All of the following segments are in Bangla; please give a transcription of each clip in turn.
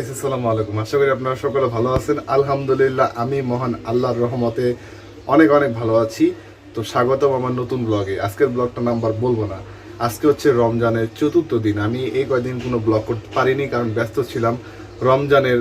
গাইস আসসালামু আলাইকুম। আশা করি আপনারা সকলে ভালো আছেন। আলহামদুলিল্লাহ, আমি মহান আল্লাহর রহমতে অনেক অনেক ভালো আছি। তো স্বাগতম আমার নতুন ব্লগে আজকের ব্লগটা নাম্বার বলব না। আজকে হচ্ছে রমজানের চতুর্থ দিন। আমি এই কয়দিন কোনো ব্লগ করতে পারিনি, কারণ ব্যস্ত ছিলাম। রমজানের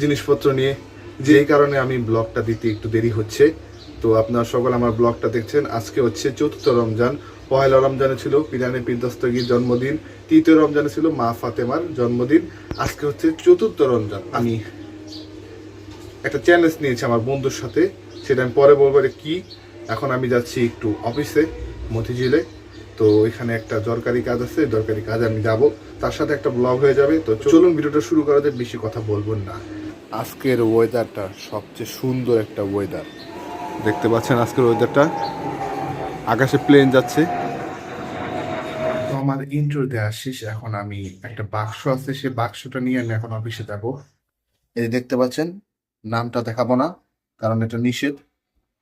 জিনিসপত্র নিয়ে, যেই কারণে আমি ব্লগটা দিতে একটু দেরি হচ্ছে। তো আপনারা সকল আমার ব্লগটা দেখছেন। আজকে হচ্ছে চতুর্থ রমজান। পয়লা রমজানে ছিল পিরানি পিরদস্তগির জন্মদিন তৃতীয় রমজানে ছিল মা ফাতেমার জন্মদিন আজকে হচ্ছে চতুর্থ রমজান। আমি একটা চ্যালেঞ্জ নিয়েছি আমার বন্ধুর সাথে সেটা আমি পরে বলব এটা কি এখন আমি যাচ্ছি একটু অফিসে মতিঝিলে। তো এখানে একটা দরকারি কাজ আছে দরকারি কাজ আমি যাব। তার সাথে একটা ব্লগ হয়ে যাবে তো চলুন ভিডিওটা শুরু করাতে বেশি কথা বলব না। আজকের ওয়েদারটা সবচেয়ে সুন্দর একটা ওয়েদার দেখতে পাচ্ছেন আজকের ওয়েদারটা আকাশে প্লেন যাচ্ছে। তো আমার ইন্ট্রো দেওয়া শেষ। এখন আমি একটা বাক্স আছে সে বাক্সটা নিয়ে আমি এখন অফিসে যাব। এই দেখতে পাচ্ছেন নামটা দেখাবো না কারণ এটা নিষেধ।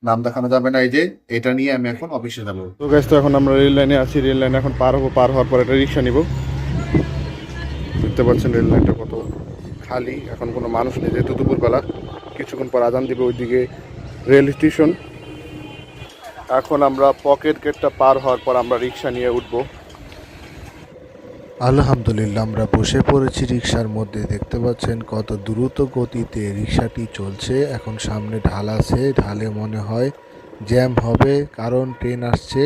নাম দেখানো যাবে না এই যে এটা নিয়ে আমি এখন অফিসে যাব। তো গাইস তো এখন আমরা রেল লাইনে আছি রেল লাইনে এখন পার হব পার হওয়ার পর একটা রিক্সা নিব। দেখতে পাচ্ছেন রেল লাইনটা কত খালি এখন কোনো মানুষ নেই যেহেতু দুপুরবেলা। কিছুক্ষণ পর আজান দিবে ওইদিকে রেল স্টেশন এখন আমরা পকেট গেটটা পার হওয়ার পর আমরা রিক্সা নিয়ে উঠবো। আলহামদুলিল্লাহ, আমরা বসে পড়েছি রিক্সার মধ্যে। দেখতে পাচ্ছেন কত দ্রুত গতিতে রিক্সাটি চলছে। এখন সামনে ঢাল আছে। ঢালে মনে হয় জ্যাম হবে, কারণ ট্রেন আসছে।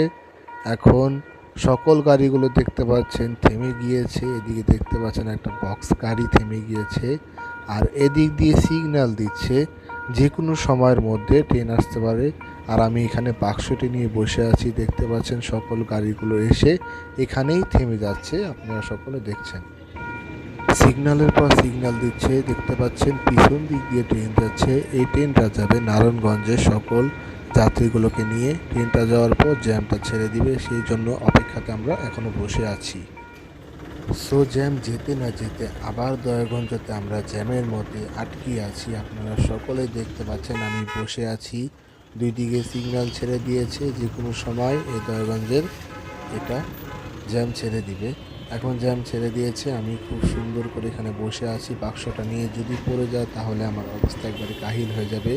এখন সকল গাড়িগুলো দেখতে পাচ্ছেন থেমে গিয়েছে। এদিকে দেখতে পাচ্ছেন একটা বক্স গাড়ি থেমে গিয়েছে। আর এদিক দিয়ে সিগন্যাল দিচ্ছে। যে কোনো সময়ের মধ্যে ট্রেন আসতে পারে। আর আমি এখানে বাক্সটি নিয়ে বসে আছি। দেখতে পাচ্ছেন সকল গাড়িগুলো এসে এখানেই থেমে যাচ্ছে। আপনারা সকলে দেখছেন। সিগন্যালের পর সিগন্যাল দিচ্ছে। দেখতে পাচ্ছেন পিছন দিক দিয়ে ট্রেন যাচ্ছে। এই ট্রেনটা যাবে নারায়ণগঞ্জের সকল যাত্রীগুলোকে নিয়ে। ট্রেনটা যাওয়ার পর জ্যামটা ছেড়ে দিবে। সেই জন্য অপেক্ষাতে আমরা এখনও বসে আছি। সো জ্যাম যেতে না যেতে আবার দয়াগঞ্জতে আমরা জ্যামের মধ্যে আটকে আছি। আপনারা সকলেই দেখতে পাচ্ছেন আমি বসে আছি। দুই দিকে সিগন্যাল ছেড়ে দিয়েছে যে কোনো সময় এই দয়াগঞ্জের এটা জ্যাম ছেড়ে দিবে। এখন জ্যাম ছেড়ে দিয়েছে, আমি খুব সুন্দর করে এখানে বসে আছি। বাক্সটা নিয়ে যদি পড়ে যায় তাহলে আমার অবস্থা একবারে কাহিল হয়ে যাবে।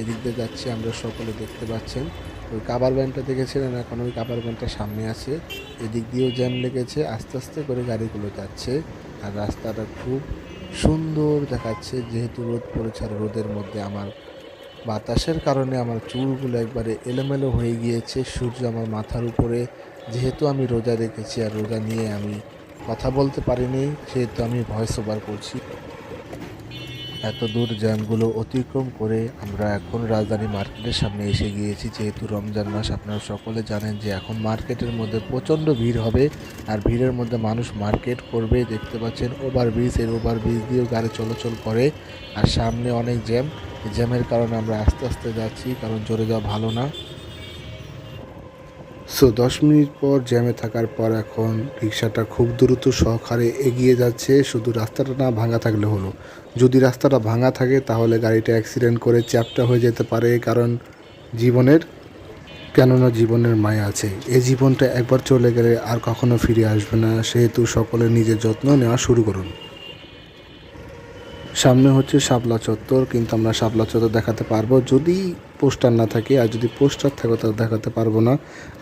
এদিক দিয়ে যাচ্ছি, আমরা সকলে দেখতে পাচ্ছেন। ওই কাবার ব্যান্ডটা দেখেছিলেন? এখন ওই কাবার ব্যান্ডটা সামনে আছে। এদিক দিয়েও জ্যাম লেগেছে, আস্তে আস্তে করে গাড়িগুলো যাচ্ছে। আর রাস্তাটা খুব সুন্দর দেখাচ্ছে, যেহেতু রোদ পড়েছে আর রোদের মধ্যে আমার বাতাসের কারণে আমার চুলগুলো একবারে এলোমেলো হয়ে গিয়েছে। সূর্য আমার মাথার উপরে, যেহেতু আমি রোজা রেখেছি আর রোজা নিয়ে আমি কথা বলতে পারিনি, সেহেতু আমি ভয়েস ওভার করছি। এত দূর জ্যামগুলো অতিক্রম করে আমরা এখন রাজধানী মার্কেটের সামনে এসে গিয়েছি। যেহেতু রমজান মাস, আপনারা সকলে জানেন যে এখন মার্কেটের মধ্যে প্রচণ্ড ভিড় হবে আর ভিড়ের মধ্যে মানুষ মার্কেট করবে। দেখতে পাচ্ছেন ওভার ব্রিজের ওভার ব্রিজ দিয়েও গাড়ি চলাচল করে আর সামনে অনেক জ্যাম। জ্যামের কারণে আমরা আস্তে আস্তে যাচ্ছি, কারণ জোরে যাওয়া ভালো না। সো দশ মিনিট পর জ্যামে থাকার পর এখন রিক্সাটা খুব দ্রুত সহকারে এগিয়ে যাচ্ছে, শুধু রাস্তাটা না ভাঙা থাকলে হলো। যদি রাস্তাটা ভাঙা থাকে, তাহলে গাড়িটা অ্যাক্সিডেন্ট করে চ্যাপটা হয়ে যেতে পারে, কারণ জীবনের, কেননা জীবনের মায়া আছে। এই জীবনটা একবার চলে গেলে আর কখনো ফিরে আসবে না। সেহেতু সকলে নিজের যত্ন নেওয়া শুরু করুন। সামনে হচ্ছে শাপলা চত্বর, কিন্তু আমরা শাপলা চত্বর দেখাতে পারব। যদি পোস্টার না থাকে, আর যদি পোস্টার থাকে, তাহলে দেখাতে পারব না।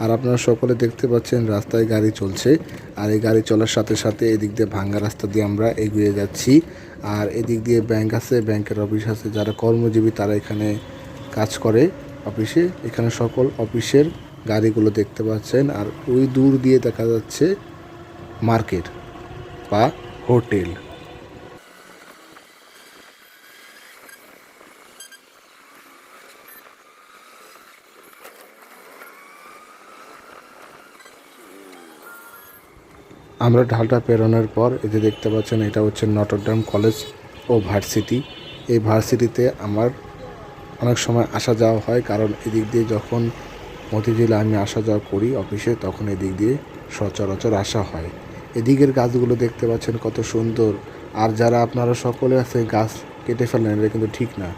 আর আপনারা সকলে দেখতে পাচ্ছেন, রাস্তায় গাড়ি চলছে। আর এই গাড়ি চলার সাথে সাথে এদিক দিয়ে ভাঙ্গা রাস্তা দিয়ে আমরা এগিয়ে যাচ্ছি। আর এদিক দিয়ে ব্যাংক আছে, ব্যাংকের অফিস আছে, যারা কর্মজীবী তারা এখানে কাজ করে অফিসে। এখানে সকল অফিসের গাড়িগুলো দেখতে পাচ্ছেন। আর ওই দূর দিয়ে দেখা যাচ্ছে মার্কেট বা হোটেল। আমরা ঢালটা পেরোনোর পর যে দেখতে পাচ্ছেন এটা হচ্ছে নটরডাম কলেজ ও ভার্সিটি। এই ভার্সিটিতে আমার অনেক সময় আসা যাওয়া হয় কারণ এদিক দিয়ে যখন মতিঝিলে আমি আসা যাওয়া করি অফিসে তখন এদিক দিয়ে সচরাচর আসা হয়। এদিকের গাছগুলো দেখতে পাচ্ছেন কত সুন্দর। আর যারা আপনারা সকলে আছে গাছ কেটে ফেলেন এটা কিন্তু ঠিক না।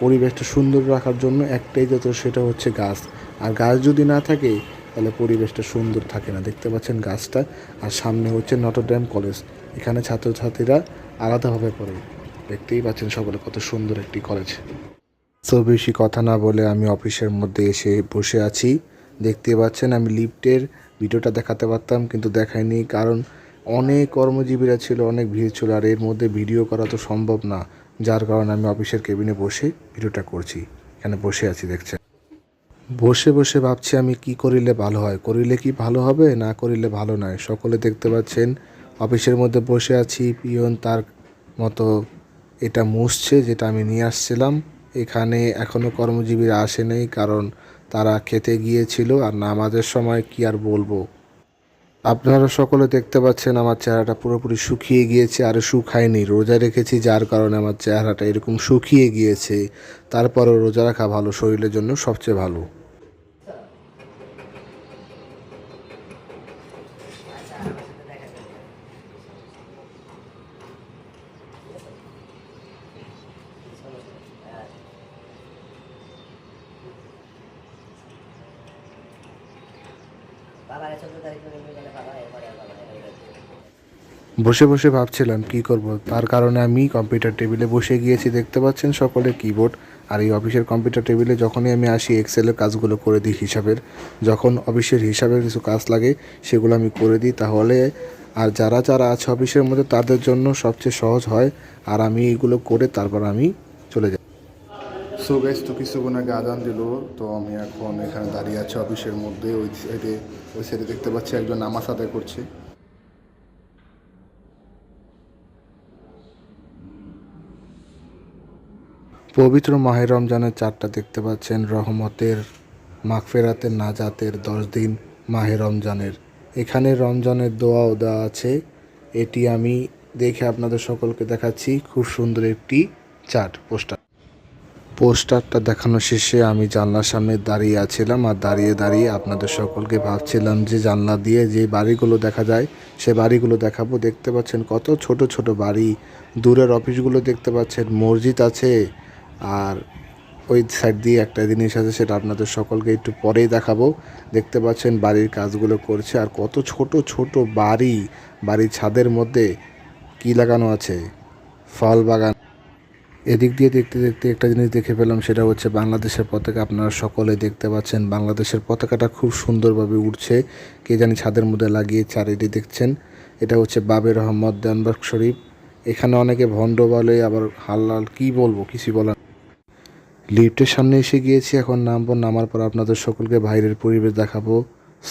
পরিবেশটা সুন্দর রাখার জন্য একটাই যত সেটা হচ্ছে গাছ। আর গাছ যদি না থাকে তাহলে পরিবেশটা সুন্দর থাকে না। দেখতে পাচ্ছেন গাছটা, আর সামনে হচ্ছে নটরডেম কলেজ এখানে ছাত্রছাত্রীরা আলাদাভাবে পড়ে। দেখতেই পাচ্ছেন সকলে কত সুন্দর একটি কলেজ তো বেশি কথা না বলে আমি অফিসের মধ্যে এসে বসে আছি। দেখতে পাচ্ছেন আমি লিফটের ভিডিওটা দেখাতে পারতাম, কিন্তু দেখাইনি, কারণ অনেক কর্মজীবীরা ছিল, অনেক ভিড় ছিল, আর এর মধ্যে ভিডিও করা তো সম্ভব না। যার কারণে আমি অফিসের কেবিনে বসে ভিডিওটা করছি। এখানে বসে আছি, দেখছেন। বসে বসে ভাবছি আমি কি করিলে ভালো হয়। করিলে কি ভালো হবে? না করিলে ভালো নয়। সকলে দেখতে পাচ্ছেন, অফিসের মধ্যে বসে আছি। পিয়ন তার মতো এটা মুছছে যেটা আমি নিয়ে আসছিলাম। এখানে এখনও কর্মজীবীরা আসে নেই কারণ তারা খেতে গিয়েছিল আর নামাজের সময় কি আর বলব। আপনারা সকলে দেখতে পাচ্ছেন আমার চেহারাটা পুরোপুরি শুকিয়ে গিয়েছে, আর শুকায়নি। রোজা রেখেছি যার কারণে আমার চেহারাটা এরকম শুকিয়ে গিয়েছে। তারপরও রোজা রাখা ভালো, শরীরের জন্য সবচেয়ে ভালো বাবারে চোদ্দ তারিখ করে নিয়ে গেলে বাবা এরপরে আর বাবা নেই। বসে বসে ভাবছিলাম কি করব। তার কারণে আমি কম্পিউটার টেবিলে বসে গিয়েছি। দেখতে পাচ্ছেন সকলে কিবোর্ড আর এই অফিসের কম্পিউটার টেবিলে যখনই আমি আসি এক্সেলের কাজগুলো করে দিই হিসাবের। যখন অফিসের হিসাবের কিছু কাজ লাগে, সেগুলো আমি করে দিই। তাহলে আর যারা যারা আছে অফিসের মধ্যে, তাদের জন্য সবচেয়ে সহজ হয়। আর আমি এগুলো করে তারপর আমি চলে যাই। সো গাইস তো কিছুক্ষণ আগে আজান দিল, তো আমি এখন এখানে দাঁড়িয়ে আছি অফিসের মধ্যে, ওই সাইডে ওই সাইডে দেখতে পাচ্ছি একজন নামাজ আদায় করছে। পবিত্র মাহে রমজানের চারটা দেখতে পাচ্ছেন, রহমতের মাগফেরাতের নাজাতের দশ দিন মাহে রমজানের। এখানে রমজানের দোয়াও দেওয়া আছে, এটি আমি দেখে আপনাদের সকলকে দেখাচ্ছি, খুব সুন্দর একটি চার্ট পোস্টার। পোস্টারটা দেখানো শেষে আমি জানলার সামনে দাঁড়িয়ে আছিলাম আর দাঁড়িয়ে দাঁড়িয়ে আপনাদের সকলকে ভাবছিলাম যে জানলা দিয়ে যে বাড়িগুলো দেখা যায়, সে বাড়িগুলো দেখাবো। দেখতে পাচ্ছেন কত ছোট ছোট বাড়ি। দূরের অফিসগুলো দেখতে পাচ্ছেন, মসজিদ আছে আর ওই সাইড দিয়ে একটা জিনিস আছে, সেটা আপনাদের সকলকে একটু পরেই দেখাবো। দেখতে পাচ্ছেন বাড়ির কাজগুলো করছে আর কত ছোট ছোট বাড়ি। বাড়ির ছাদের মধ্যে কি লাগানো আছে? ফল বাগান এদিক দিয়ে দেখতে দেখতে একটা জিনিস দেখে পেলাম, সেটা হচ্ছে বাংলাদেশের পতাকা। আপনারা সকলে দেখতে পাচ্ছেন বাংলাদেশের পতাকাটা খুব সুন্দরভাবে উঠছে কে জানি ছাদের মধ্যে লাগিয়ে চারিদিকে দেখছেন। এটা হচ্ছে বাবের রহমদ দেনবাগ শরীফ। এখানে অনেকে ভণ্ড বলে, আবার হাল্লাল কি বলব, কিছু বলার লিফটের সামনে এসে গিয়েছি, এখন নামবো, নামার পর আপনাদের সকলকে বাইরের পরিবেশ দেখাবো।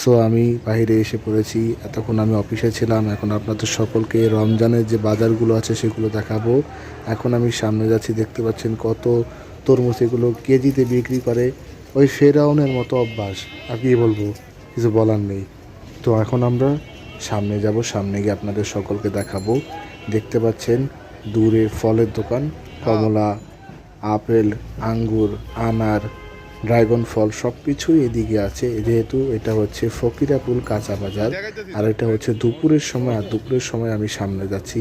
সো আমি বাইরে এসে পড়েছি। এতক্ষণ আমি অফিসে ছিলাম। এখন আপনাদের সকলকে রমজানের যে বাজারগুলো আছে সেগুলো দেখাবো। এখন আমি সামনে যাচ্ছি দেখতে পাচ্ছেন কত তরমুজ এগুলো কেজিতে বিক্রি করে। ওই ফেরাউনের মতো অভ্যাস। আর কি বলব? কিছু বলার নেই। তো এখন আমরা সামনে যাব। সামনে গিয়ে আপনাদের সকলকে দেখাবো। দেখতে পাচ্ছেন দূরে ফলের দোকান। কমলা আপেল আঙ্গুর আনার ড্রাগন ফল সব কিছুই এদিকে আছে। যেহেতু এটা হচ্ছে ফকিরাপুল কাঁচা বাজার, আর এটা হচ্ছে দুপুরের সময়, আর দুপুরের সময় আমি সামনে যাচ্ছি।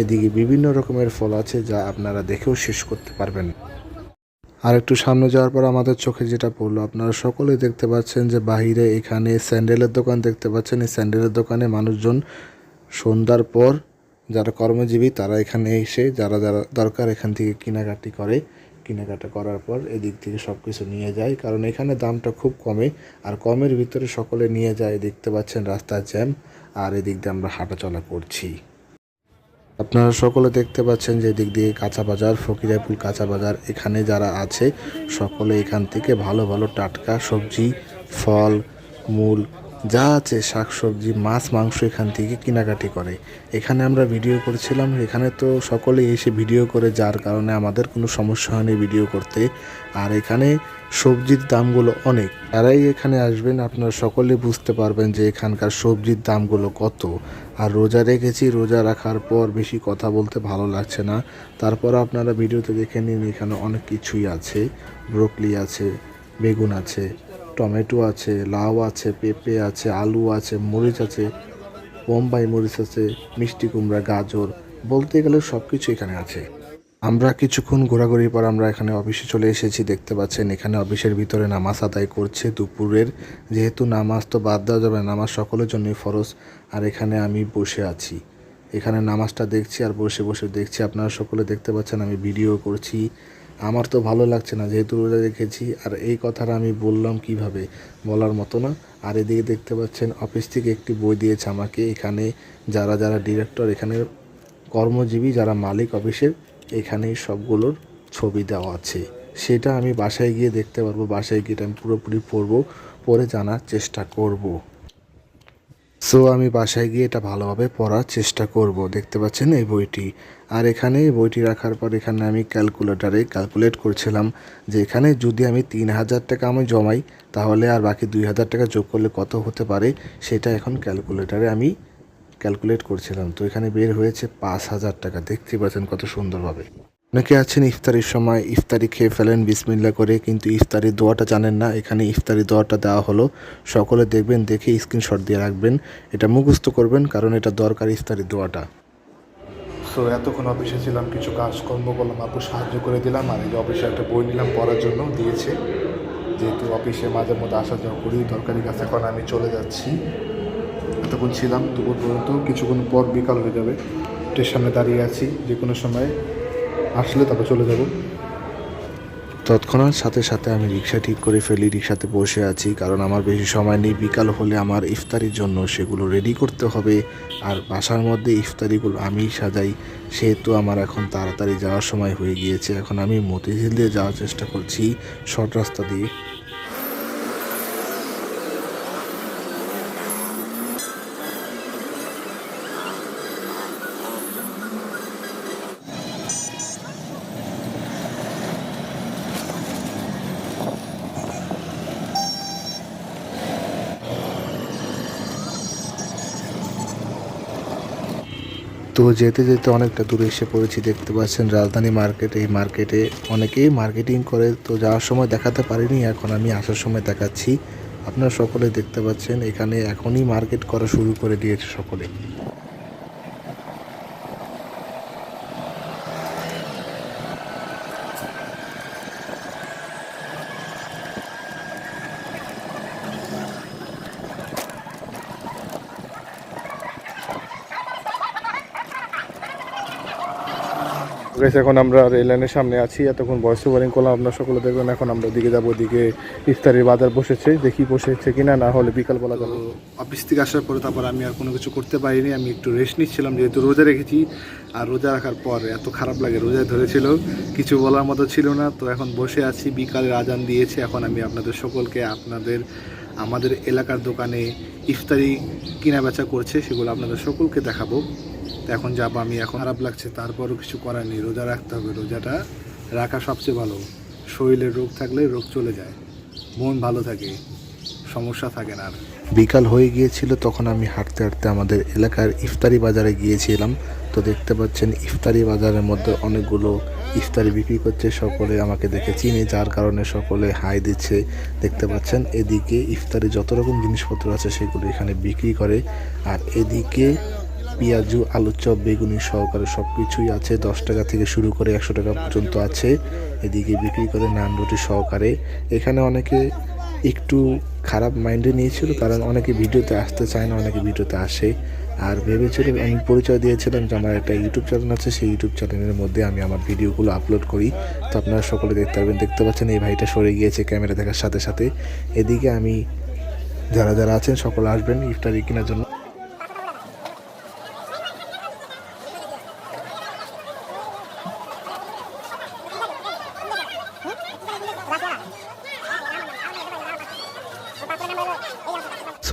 এদিকে বিভিন্ন রকমের ফল আছে যা আপনারা দেখেও শেষ করতে পারবেন। আর একটু সামনে যাওয়ার পর আমাদের চোখে যেটা পড়ল, আপনারা সকলে দেখতে পাচ্ছেন যে বাহিরে এখানে স্যান্ডেলের দোকান দেখতে পাচ্ছেন। এই স্যান্ডেলের দোকানে মানুষজন সন্ধ্যার পর যারা কর্মজীবী, তারা এখানে এসে যারা যারা দরকার এখান থেকে কেনাকাটি করে কেনাকাটা করার পর এদিক থেকে সব কিছু নিয়ে যায়। কারণ এখানে দামটা খুব কমে আর কমের ভিতরে সকলে নিয়ে যায়। দেখতে পাচ্ছেন রাস্তার জ্যাম আর এদিক দিয়ে আমরা হাঁটাচলা করছি। আপনারা সকলে দেখতে পাচ্ছেন যে এদিক দিয়ে কাঁচা বাজার, ফকিরাপুল কাঁচা বাজার এখানে যারা আছে, সকলে এখান থেকে ভালো ভালো টাটকা সবজি, ফল, মূল যা আছে শাক সবজি মাছ, মাংস এখান থেকে কেনাকাটি করে। এখানে আমরা ভিডিও করেছিলাম। এখানে তো সকলেই এসে ভিডিও করে, যার কারণে আমাদের কোনো সমস্যা হয়নি ভিডিও করতে। আর এখানে সবজির দামগুলো অনেক। যারাই এখানে আসবেন, আপনারা সকলে বুঝতে পারবেন যে এখানকার সবজির দামগুলো কত। আর রোজা রেখেছি, রোজা রাখার পর বেশি কথা বলতে ভালো লাগছে না। তারপর আপনারা ভিডিওতে দেখে নিন, এখানে অনেক কিছুই আছে। ব্রোকলি আছে, বেগুন আছে টমেটো আছে, লাউ আছে, পেঁপে আছে, আলু আছে, মরিচ আছে, বোম্বাই মরিচ আছে, মিষ্টি কুমড়া, গাজর, বলতে গেলে সব কিছু এখানে আছে। আমরা কিছুক্ষণ ঘোরাঘুরির পর আমরা এখানে অফিসে চলে এসেছি, দেখতে পাচ্ছেন এখানে অফিসের ভিতরে নামাজ আদায় করছে দুপুরের। যেহেতু নামাজ তো বাদ দেওয়া যাবে নামাজ সকলের জন্যই ফরজ। আর এখানে আমি বসে আছি। এখানে নামাজটা দেখছি আর বসে বসে দেখছি। আপনারা সকলে দেখতে পাচ্ছেন আমি ভিডিও করছি। আমার তো ভালো লাগছে না যেহেতু রোজা রেখেছি, আর এই কথাটা আমি বললাম কীভাবে বলার মতো না আর এদিকে দেখতে পাচ্ছেন অফিস থেকে একটি বই দিয়েছে আমাকে, এখানে যারা যারা ডিরেক্টর, এখানে কর্মজীবী, যারা মালিক অফিসের, এখানেই সবগুলোর ছবি দেওয়া আছে সেটা আমি বাসায় গিয়ে দেখতে পারব, বাসায় গিয়ে আমি পুরোপুরি পড়ব পরে জানার চেষ্টা করব। সো আমি বাসায় গিয়ে এটা ভালোভাবে পড়ার চেষ্টা করব। দেখতে পাচ্ছেন এই বইটি। আর এখানে বইটি রাখার পর এখানে আমি ক্যালকুলেটারে ক্যালকুলেট করছিলাম যে এখানে যদি আমি তিন হাজার টাকা আমি জমাই, তাহলে আর বাকি দুই হাজার টাকা যোগ করলে কত হতে পারে? সেটা এখন ক্যালকুলেটারে আমি ক্যালকুলেট করছিলাম। তো এখানে বের হয়েছে পাঁচ হাজার টাকা। দেখতে পাচ্ছেন কত সুন্দরভাবে। অনেকে আছেন ইফতারির সময়, ইফতারি খেয়ে ফেলেন বিসমিল্লা করে, কিন্তু ইফতারির দোয়াটা জানেন না। এখানে ইফতারি দোয়াটা দেওয়া হলো। সকলে দেখবেন, দেখে স্ক্রিনশট দিয়ে রাখবেন। এটা মুখস্থ করবেন, কারণ এটা দরকার ইফতারি দোয়াটা। সো এতক্ষণ অফিসে ছিলাম, কিছু কাজকর্ম করলাম, আপু সাহায্য করে দিলাম, আর এই অফিসে একটা বই নিলাম, পড়ার জন্য দিয়েছে। যেহেতু অফিসে মাঝে মধ্যে আসা যাওয়া করি, দরকারি কাজ, এখন আমি চলে যাচ্ছি। এতক্ষণ ছিলাম, দুপুর পর্যন্ত, কিছুক্ষণ পর বিকাল হয়ে যাবে। স্টেশনের সামনে দাঁড়িয়ে আছি যে কোনো সময়। আসলে তারপর চলে যাব। তৎক্ষণাৎ সাথে সাথে আমি রিক্সা ঠিক করে ফেলি, রিক্সাতে বসে আছি। কারণ আমার বেশি সময় নেই, বিকাল হলে আমার ইফতারির জন্য সেগুলো রেডি করতে হবে। আর বাসার মধ্যে ইফতারিগুলো আমি সাজাই, সেহেতু আমার এখন তাড়াতাড়ি যাওয়ার সময় হয়ে গিয়েছে। এখন আমি মতিঝিল দিয়ে যাওয়ার চেষ্টা করছি, শর্ট রাস্তা দিয়ে। তো যেতে যেতে অনেকটা দূরে এসে পড়েছি, দেখতে পাচ্ছেন রাজধানী মার্কেট এই মার্কেটে অনেকেই মার্কেটিং করে, তো যাওয়ার সময় দেখাতে পারিনি, এখন আমি আসার সময় দেখাচ্ছি। আপনারা সকলে দেখতে পাচ্ছেন, এখানে এখনই মার্কেট করা শুরু করে দিয়েছে সকলে। গেছে এখন আমরা রেল লাইনের সামনে আছি। এতক্ষণ ভয়েস ওভারিং করলাম। আপনার সকলে দেখবেন, এখন আমরা ওদিকে যাব, ওদিকে ইফতারির বাজার বসেছে। দেখি বসেছে কিনা, না হলে বিকালবেলা যাব। অফিস থেকে আসার পরে তারপর আমি আর কোনো কিছু করতে পারিনি। আমি একটু রেস্ট নিচ্ছিলাম, যেহেতু রোজা রেখেছি। আর রোজা রাখার পর এত খারাপ লাগে, রোজায় ধরেছিল। কিছু বলার মতো ছিল না। তো এখন বসে আছি, বিকালের আজান দিয়েছে। এখন আমি আপনাদের সকলকে, আপনাদের, আমাদের এলাকার দোকানে ইফতারি কিনা বেচা করছে, সেগুলো আপনাদের সকলকে দেখাবো। এখন যাব আমি, এখন খারাপ লাগছে, তারপরও কিছু করার নেই, রোজা রাখতে হবে, রোজাটা রাখা সবচেয়ে ভালো। শরীরে রোগ থাকলে রোগ চলে যায়, মন ভালো থাকে, সমস্যা থাকে না আর। বিকাল হয়ে গিয়েছিল, তখন আমি হাঁটতে হাঁটতে আমাদের এলাকার ইফতারি বাজারে গিয়েছিলাম। তো দেখতে পাচ্ছেন, ইফতারি বাজারের মধ্যে অনেকগুলো ইফতারি বিক্রি করছে, সকলে আমাকে দেখে চিনে, যার কারণে সকলে হাই দিচ্ছে। দেখতে পাচ্ছেন, এদিকে ইফতারি যত রকম জিনিসপত্র আছে, সেগুলো এখানে বিক্রি করে, আর এদিকে পেঁয়াজু আলুর চপ, বেগুনি সহকারে সব কিছুই আছে। দশ টাকা থেকে শুরু করে একশো টাকা পর্যন্ত আছে। এদিকে বিক্রি করে নান রুটি সহকারে। এখানে অনেকে একটু খারাপ মাইন্ডে নিয়েছিল, কারণ অনেকে ভিডিওতে আসতে চায় না, অনেকে ভিডিওতে আসে। আর ভেবেছিল আমি পরিচয় দিয়েছিলাম যে আমার একটা ইউটিউব চ্যানেল আছে, সেই ইউটিউব চ্যানেলের মধ্যে আমি আমার ভিডিওগুলো আপলোড করি। তো আপনারা সকলে দেখতে পারবেন, দেখতে পাচ্ছেন এই ভাইটা সরে গিয়েছে ক্যামেরা দেখার সাথে সাথে। এদিকে আমি, যারা যারা আছেন, সকলে আসবেন ইফতারি কেনার জন্য।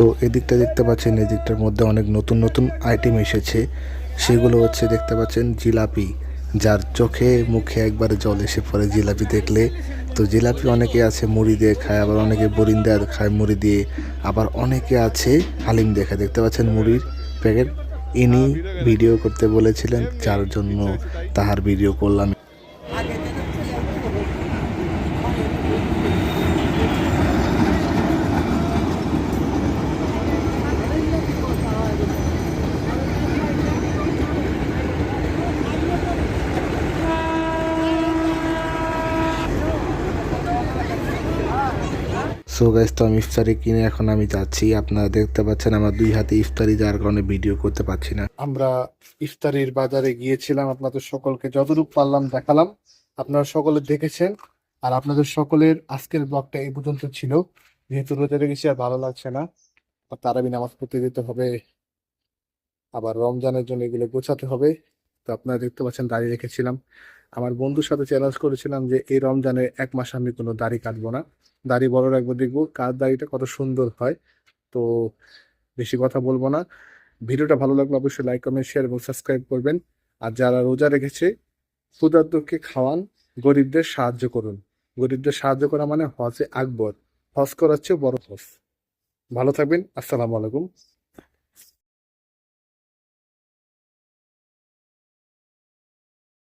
সো এদিকটা দেখতে পাচ্ছেন, এদিকটার মধ্যে অনেক নতুন নতুন আইটেম এসেছে। সেগুলো হচ্ছে দেখতে পাচ্ছেন জিলাপি, যার চোখে মুখে একবারে জল এসে পড়ে জিলাপি দেখলে। তো জিলাপি অনেকে আছে মুড়ি দিয়ে খায়, আবার অনেকে বরিন দিয়ে খায় মুড়ি দিয়ে। আবার অনেকে আছে হালিম দিয়ে খায়। দেখতে পাচ্ছেন মুড়ির প্যাকেট। ইনি ভিডিও করতে বলেছিলেন, যার জন্য তাহার ভিডিও করলাম। সো গাইস তো আমি ইফতারি কিনে এখন আমি যাচ্ছি। আপনারা দেখতে পাচ্ছেন আমার দুই হাতে ইফতারি, যার কারণে ভিডিও করতে পারছি না। আমরা ইফতারির বাজারে গিয়েছিলাম, আপনাদের সকলকে যতটুকু পারলাম দেখালাম। আপনারা সকলে দেখেছেন, আর আপনাদের সকলের আজকের ব্লগটা এই পর্যন্ত ছিল। যেহেতু রোজা রেখেছি আর ভালো লাগছে না আর তারাবি নামাজ পড়তে যেতে হবে। আবার রমজানের জন্য এগুলো গোছাতে হবে। তো আপনারা দেখতে পাচ্ছেন দাঁড়িয়ে রেখেছিলাম। আমার বন্ধুর সাথে চ্যালেঞ্জ করেছিলাম যে এই রমজানে এক মাস আমি কোনো দাড়ি কাটবো না। দাড়ি বড় রাখব, দেখব কার দাড়িটা কত সুন্দর হয়। তো বেশি কথা বলব না। ভিডিওটা ভালো লাগলে অবশ্যই লাইক কমেন্ট শেয়ার এবং সাবস্ক্রাইব করবেন। আর যারা রোজা রেখেছে ক্ষুদার্তকে খাওয়ান, গরিবদের সাহায্য করুন। গরিবদের সাহায্য করা মানে হজে আকবর। হজ করার চেয়ে বড় হজ। ভালো থাকবেন, আসসালামু আলাইকুম।